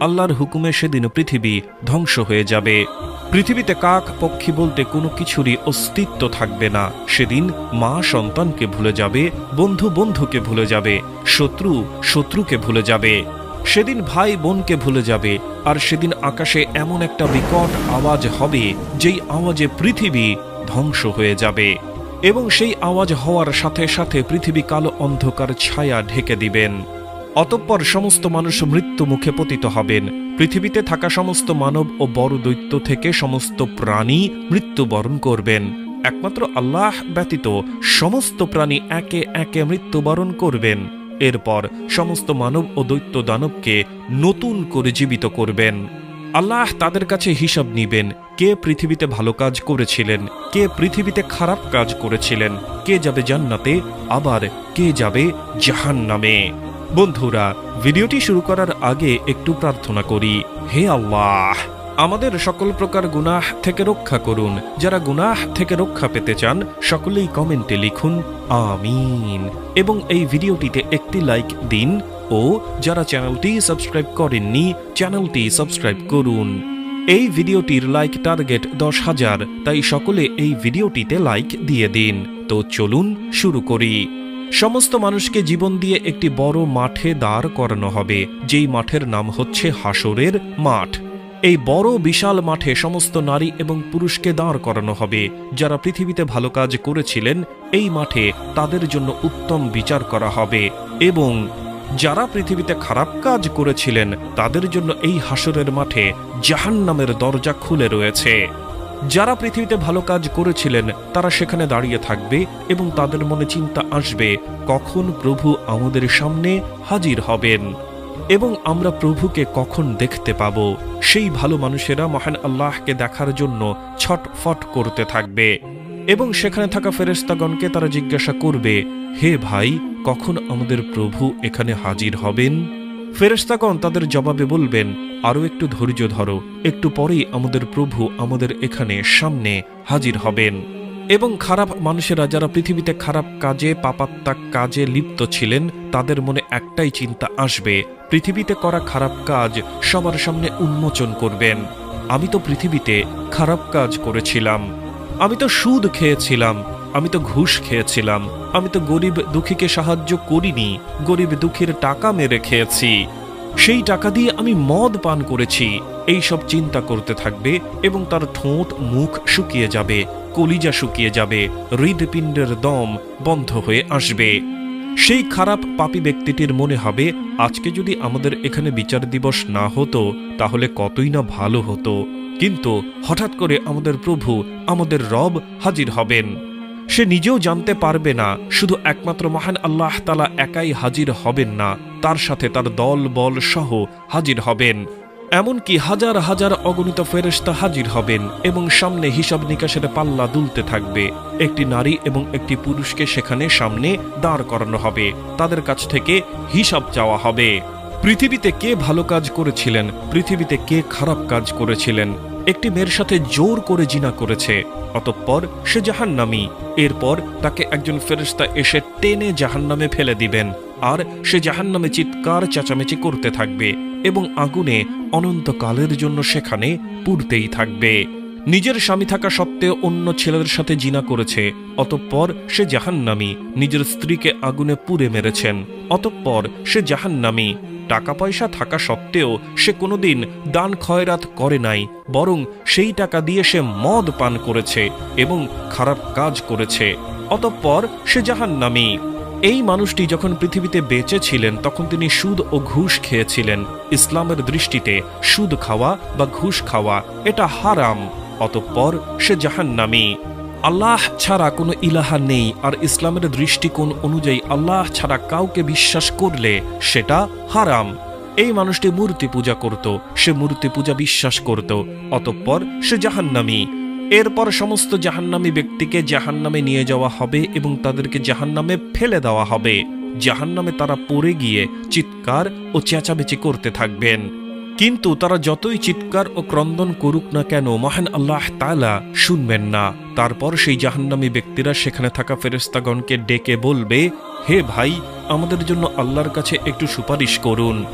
আল্লাহর হুকুমে সেদিন পৃথিবী ধ্বংস হয়ে যাবে। পৃথিবীতে কাক পক্ষী বলতে কোনো কিছুরই অস্তিত্ব থাকবে না। সেদিন মা সন্তানকে ভুলে যাবে, বন্ধু বন্ধুকে ভুলে যাবে, শত্রু শত্রুকে ভুলে যাবে। সেদিন ভাই বোনকে ভুলে যাবে, আর সেদিন আকাশে এমন একটা বিকট আওয়াজ হবে, যেই আওয়াজে পৃথিবী ধ্বংস হয়ে যাবে। এবং সেই আওয়াজ হওয়ার সাথে সাথে পৃথিবী কালো অন্ধকার ছায়া ঢেকে দিবেন। অতঃপর সমস্ত মানুষ মৃত্যু মুখে পতিত হবেন। পৃথিবীতে থাকা সমস্ত মানব ও বড় দৈত্য থেকে সমস্ত প্রাণী মৃত্যুবরণ করবেন। একমাত্র আল্লাহ ব্যতীত সমস্ত প্রাণী একে একে মৃত্যুবরণ করবেন। এরপর সমস্ত মানব ও দৈত্য দানবকে নতুন করে জীবিত করবেন। আল্লাহ তাদের কাছে হিসাব নিবেন, কে পৃথিবীতে ভালো কাজ করেছিলেন, কে পৃথিবীতে খারাপ কাজ করেছিলেন, কে যাবে জান্নাতে, আবার কে যাবে জাহান নামে বন্ধুরা, ভিডিওটি শুরু করার আগে একটু প্রার্থনা করি। হে আল্লাহ, আমাদের সকল প্রকার গুনাহ থেকে রক্ষা করুন। যারা গুনাহ থেকে রক্ষা পেতে চান, সকলেই কমেন্টে লিখুন, আমিন। এবং এই ভিডিওটিতে একটি লাইক দিন ও যারা চ্যানেলটি সাবস্ক্রাইব করেননি, চ্যানেলটি সাবস্ক্রাইব করুন। এই ভিডিওটির লাইক টার্গেট দশ হাজার, তাই সকলে এই ভিডিওটিতে লাইক দিয়ে দিন। তো চলুন শুরু করি। সমস্ত মানুষকে জীবন দিয়ে একটি বড় মাঠে দাঁড় করানো হবে, যেই মাঠের নাম হচ্ছে হাসরের মাঠ। এই বড় বিশাল মাঠে সমস্ত নারী এবং পুরুষকে দাঁড় করানো হবে। যারা পৃথিবীতে ভালো কাজ করেছিলেন, এই মাঠে তাদের জন্য উত্তম বিচার করা হবে। এবং যারা পৃথিবীতে খারাপ কাজ করেছিলেন, তাদের জন্য এই হাসরের মাঠে জাহান্নামের দরজা খুলে রয়েছে। যারা পৃথিবীতে ভালো কাজ করেছিলেন, তারা সেখানে দাঁড়িয়ে থাকবে এবং তাদের মনে চিন্তা আসবে, কখন প্রভু আমাদের সামনে হাজির হবেন এবং আমরা প্রভুকে কখন দেখতে পাব। সেই ভালো মানুষেরা মহান আল্লাহকে দেখার জন্য ছটফট করতে থাকবে এবং সেখানে থাকা ফেরেস্তাগণকে তারা জিজ্ঞাসা করবে, হে ভাই, কখন আমাদের প্রভু এখানে হাজির হবেন? ফেরেস্তাগণ তাদের জবাবে বলবেন আরও একটু ধৈর্য ধরো, একটু পরেই আমাদের প্রভু আমাদের এখানে সামনে হাজির হবেন। এবং খারাপ মানুষেরা যারা পৃথিবীতে খারাপ কাজে পাপাত্মা কাজে লিপ্ত ছিলেন, তাদের মনে একটাই চিন্তা আসবে, পৃথিবীতে করা খারাপ কাজ সবার সামনে উন্মোচন করবেন। আমি তো পৃথিবীতে খারাপ কাজ করেছিলাম। আমি তো সুদ খেয়েছিলাম। আমি তো ঘুষ খেয়েছিলাম, আমি তো গরিব দুঃখীকে সাহায্য করিনি, গরিব দুঃখীর টাকা মেরে খেয়েছি। সেই টাকা দিয়ে আমি মদ পান করেছি, এই সব চিন্তা করতে থাকবে এবং তার ঠোঁট মুখ শুকিয়ে যাবে, কলিজা শুকিয়ে যাবে, হৃদপিণ্ডের দম বন্ধ হয়ে আসবে। সেই খারাপ পাপী ব্যক্তিটির মনে হবে, আজকে যদি আমাদের এখানে বিচার দিবস না হতো, তাহলে কতই না ভালো হতো। কিন্তু হঠাৎ করে আমাদের প্রভু আমাদের রব হাজির হবেন। সে নিজেও জানতে পারবে না, শুধু একমাত্র মহান আল্লাহ তালা একাই হাজির হবেন না, তার সাথে তার দল, বল সহ হাজির হবেন। এমনকি হাজার হাজার অগণিত ফেরেস্তা হাজির হবেন এবং সামনে হিসাব নিকাশের পাল্লা দুলতে থাকবে। একটি নারী এবং একটি পুরুষকে সেখানে সামনে দাঁড় করানো হবে, তাদের কাছ থেকে হিসাব চাওয়া হবে। পৃথিবীতে কে ভালো কাজ করেছিলেন, পৃথিবীতে কে খারাপ কাজ করেছিলেন? একটি মেয়ের সাথে জোর করে জিনা করেছে, অতঃপর সে জাহান্নামি। এরপর তাকে একজন ফেরেস্তা এসে টেনে জাহান্নামে ফেলে দিবেন, আর সে জাহান্নামে চিৎকার চেঁচামেচি করতে থাকবে এবং আগুনে অনন্তকালের জন্য সেখানে পুড়তেই থাকবে। নিজের স্বামী থাকা সত্ত্বেও অন্য ছেলেদের সাথে জিনা করেছে, অতঃপর সে জাহান্নামি। নিজের স্ত্রীকে আগুনে পুড়ে মেরেছেন, অতঃপর সে জাহান্নামি। টাকা পয়সা থাকা সত্ত্বেও সে কোনোদিন দান খয়রাত করে নাই, বরং সেই টাকা দিয়ে সে মদ পান করেছে এবং খারাপ কাজ করেছে। অতঃপর সে জাহান্নামি। এই মানুষটি যখন পৃথিবীতে বেঁচে ছিলেন, তখন তিনি সুদ ও ঘুষ খেয়েছিলেন। ইসলামের দৃষ্টিতে সুদ খাওয়া বা ঘুষ খাওয়া, এটা হারাম। অতঃপর সে জাহান্নামি। আল্লাহ ছাড়া কোনো ইলাহা নেই আর ইসলামের দৃষ্টিকোণ অনুযায়ী আল্লাহ ছাড়া কাউকে বিশ্বাস করলে সেটা হারাম। এই মানুষটি মূর্তি পূজা করত, সে মূর্তি পূজা বিশ্বাস করত, অতঃপর সে জাহান্নামি। এরপর সমস্ত জাহান্নামী ব্যক্তিকে জাহান্নামে নিয়ে যাওয়া হবে এবং তাদেরকে জাহান্নামে ফেলে দেওয়া হবে। জাহান্নামে তারা পড়ে গিয়ে চিৎকার ও চেঁচামেচি করতে থাকবেন। কিন্তু তারা যতই চিৎকার ও ক্রন্দন করুক না কেন, মহান আল্লাহ তালা শুনবেন না। তারপর সেই জাহান্নামী ব্যক্তিরা সেখানে থাকা ফেরেস্তাগণকে ডেকে বলবে, হে ভাই, আমাদের জন্য আল্লাহর কাছে একটু সুপারিশ করুন।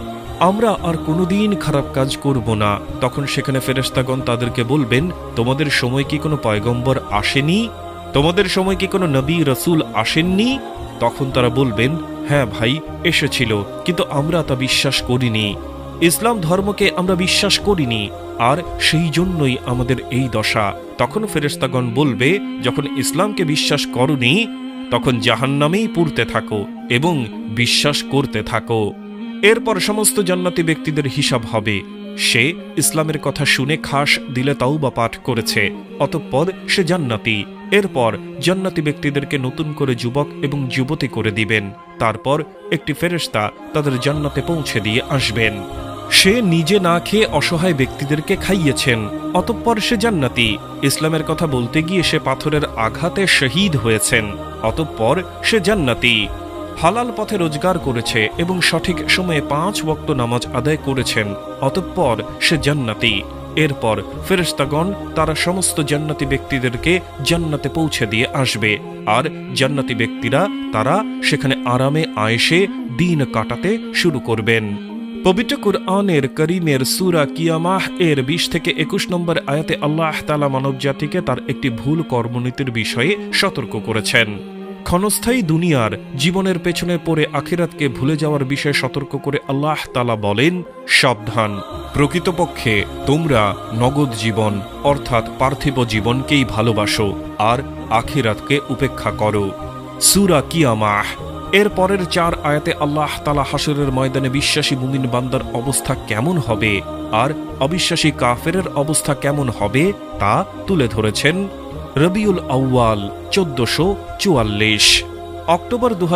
আমরা আর কোনোদিন খারাপ কাজ করব না। তখন সেখানে ফেরেশতাগণ তাদেরকে বলবেন, তোমাদের সময় কি কোনো পয়গম্বর আসেনি? তোমাদের সময় কি কোনো নবী রসুল আসেননি? তখন তারা বলবেন হ্যাঁ ভাই, এসেছিল, কিন্তু আমরা তা বিশ্বাস করিনি। ইসলাম ধর্মকে আমরা বিশ্বাস করিনি, আর সেই জন্যই আমাদের এই দশা। তখন ফেরেস্তাগণ বলবে, যখন ইসলামকে বিশ্বাস করনি, তখন জাহান্নামেই পুড়তে থাকো এবং বিশ্বাস করতে থাকো। এরপর সমস্ত জান্নাতি ব্যক্তিদের হিসাব হবে। সে ইসলামের কথা শুনে খাস দিলে তাও বা পাঠ করেছে, অতঃপর সে জান্নাতি। এরপর জান্নাতি ব্যক্তিদেরকে নতুন করে যুবক এবং যুবতী করে দিবেন। তারপর একটি ফেরেশতা তাদের জান্নাতে পৌঁছে দিয়ে আসবেন। সে নিজে না খেয়ে অসহায় ব্যক্তিদেরকে খাইয়েছেন, অতঃপর সে জান্নাতি। ইসলামের কথা বলতে গিয়ে সে পাথরের আঘাতে শহীদ হয়েছেন, অতঃপর সে জান্নাতি। হালাল পথে রোজগার করেছে এবং সঠিক সময়ে পাঁচ ওয়াক্ত নামাজ আদায় করেছেন, অতঃপর সে জান্নাতি। এরপর ফেরেশতাগণ তারা সমস্ত জান্নাতি ব্যক্তিদেরকে জান্নাতে পৌঁছে দিয়ে আসবে। আর জান্নাতি ব্যক্তিরা তারা সেখানে আরামে আয়েসে দিন কাটাতে শুরু করবেন। পবিত্র কুরআনের করিমের সুরা কিয়ামাহ এর বিশ থেকে একুশ নম্বর আয়াতে আল্লাহ তালা মানব জাতিকে তার একটি ভুল কর্মনীতির বিষয়ে সতর্ক করেছেন। ক্ষণস্থায়ী দুনিয়ার জীবনের পেছনে পড়ে আখিরাতকে ভুলে যাওয়ার বিষয়ে সতর্ক করে আল্লাহ তালা বলেন, সাবধান। প্রকৃতপক্ষে তোমরা নগদ জীবন, অর্থাৎ পার্থিব জীবনকেই ভালোবাসো আর আখিরাতকে উপেক্ষা করো। সুরা কিয়ামাহ। এর পরের চার আয়াতে আল্লাহ তালা হাসরের ময়দানে বিশ্বাসী মুমিন বান্দার অবস্থা কেমন হবে আর অবিশ্বাসী কাফেরের অবস্থা কেমন হবে তা তুলে ধরেছেন রবিউল আউয়াল চোদ্দশো চুয়াল্লিশ। অক্টোবর দু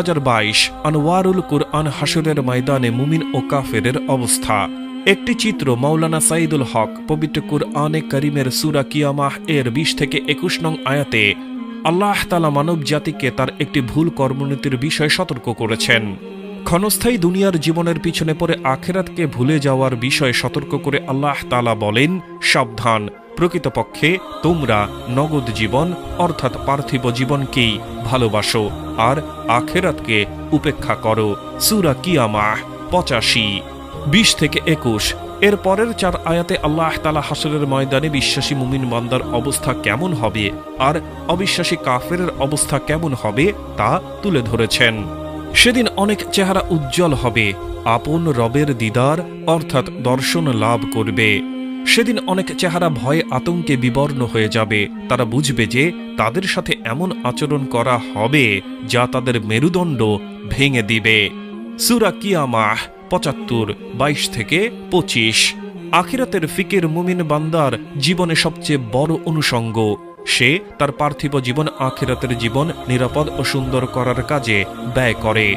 আনোয়ারুল কুরআন হাসরের ময়দানে মুমিন ও কাফেরের অবস্থা। একটি চিত্র মাওলানা সাইদুল হক পবিত্র কুরআনে করিমের সুরা কিয়ামাহ এর বিশ থেকে একুশ নং আয়াতে আল্লাহ তালা মানব জাতিকে তার একটি ভুল কর্মনীতির বিষয়ে সতর্ক করেছেন। ক্ষণস্থায়ী দুনিয়ার জীবনের পিছনে পড়ে আখেরাতকে ভুলে যাওয়ার বিষয়ে সতর্ক করে আল্লাহ তালা বলেন, সাবধান। প্রকৃতপক্ষে তোমরা নগদ জীবন, অর্থাৎ পার্থিব জীবনকেই ভালোবাসো, আর আখেরাতকে উপেক্ষা করো। সুরা কিয়ামাহ, পঁচাশি, বিশ থেকে একুশ। এর পরের চার আয়াতে আল্লাহ তালা হাসরের ময়দানে বিশ্বাসী মুমিন বান্দার অবস্থা কেমন হবে, আর অবিশ্বাসী কাফের অবস্থা কেমন হবে, তা তুলে ধরেছেন। সেদিন অনেক চেহারা উজ্জ্বল হবে, আপন রবের দিদার, অর্থাৎ দর্শন লাভ করবে। সেদিন অনেক চেহারা ভয়ে আতঙ্কে বিবর্ণ হয়ে যাবে। তারা বুঝবে যে তাদের সাথে এমন আচরণ করা হবে যা তাদের মেরুদণ্ড ভেঙে দিবে। সুরা কিয়ামাহ, পঁচাত্তর, বাইশ থেকে পঁচিশ। আখিরাতের ফিকের মুমিন বান্দার জীবনে সবচেয়ে বড় অনুষঙ্গ। সে তার পার্থিব জীবন আখিরাতের জীবন নিরাপদ ও সুন্দর করার কাজে ব্যয় করে।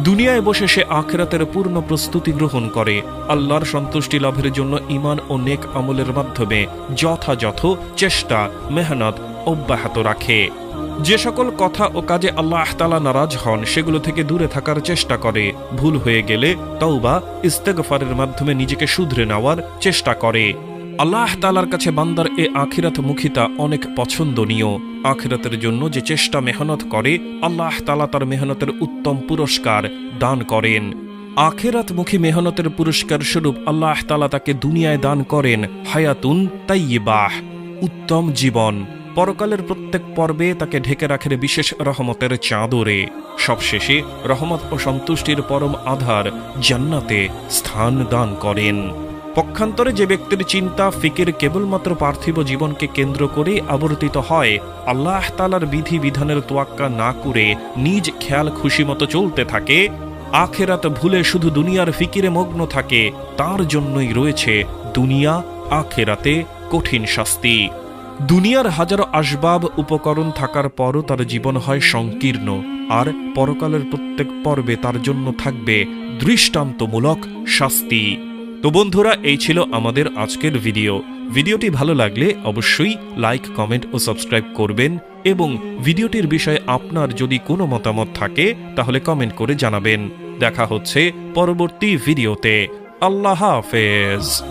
দুনিয়ায় বসে সে আখেরাতের পূর্ণ প্রস্তুতি গ্রহণ করে। আল্লাহর সন্তুষ্টি লাভের জন্য ইমান ও নেক আমলের মাধ্যমে যথাযথ চেষ্টা, মেহনত অব্যাহত রাখে। যে সকল কথা ও কাজে আল্লাহ তালা নারাজ হন, সেগুলো থেকে দূরে থাকার চেষ্টা করে। ভুল হয়ে গেলে তওবা, ইস্তেগফারের মাধ্যমে নিজেকে শুধরে নেওয়ার চেষ্টা করে। আল্লাহ তালার কাছে বান্দার এ আখিরাত মুখিতা অনেক পছন্দনীয়। আখিরাতের জন্য যে চেষ্টা মেহনত করে, আল্লাহ তালা তার মেহনতের উত্তম পুরস্কার দান করেন। আখেরাতমুখী মেহনতের পুরস্কার স্বরূপ আল্লাহ তালা তাকে দুনিয়ায় দান করেন, হায়াতুন তাইবাহ উত্তম জীবন। পরকালের প্রত্যেক পর্বে তাকে ঢেকে রাখেন বিশেষ রহমতের চাদরে। সবশেষে রহমত ও সন্তুষ্টির পরম আধার জান্নাতে স্থান দান করেন। পক্ষান্তরে যে ব্যক্তির চিন্তা, ফিকির কেবলমাত্র পার্থিব জীবনকে কেন্দ্র করে আবর্তিত হয়, আল্লাহ তালার বিধি বিধানের তোয়াক্কা না করে নিজ খেয়াল খুশি মতো চলতে থাকে। আখেরাত ভুলে শুধু দুনিয়ার ফিকিরে মগ্ন থাকে, তার জন্যই রয়েছে দুনিয়া, আখেরাতে কঠিন শাস্তি। দুনিয়ার হাজারো আসবাব উপকরণ থাকার পরও তার জীবন হয় সংকীর্ণ, আর পরকালের প্রত্যেক পর্বে তার জন্য থাকবে দৃষ্টান্তমূলক শাস্তি। তো বন্ধুরা, এই ছিল আমাদের আজকের ভিডিও। ভিডিওটি ভালো লাগলে অবশ্যই লাইক, কমেন্ট ও সাবস্ক্রাইব করবেন এবং ভিডিওটির বিষয়ে আপনার যদি কোনো মতামত থাকে, তাহলে কমেন্ট করে জানাবেন। দেখা হচ্ছে পরবর্তী ভিডিওতে। আল্লাহ হাফেজ।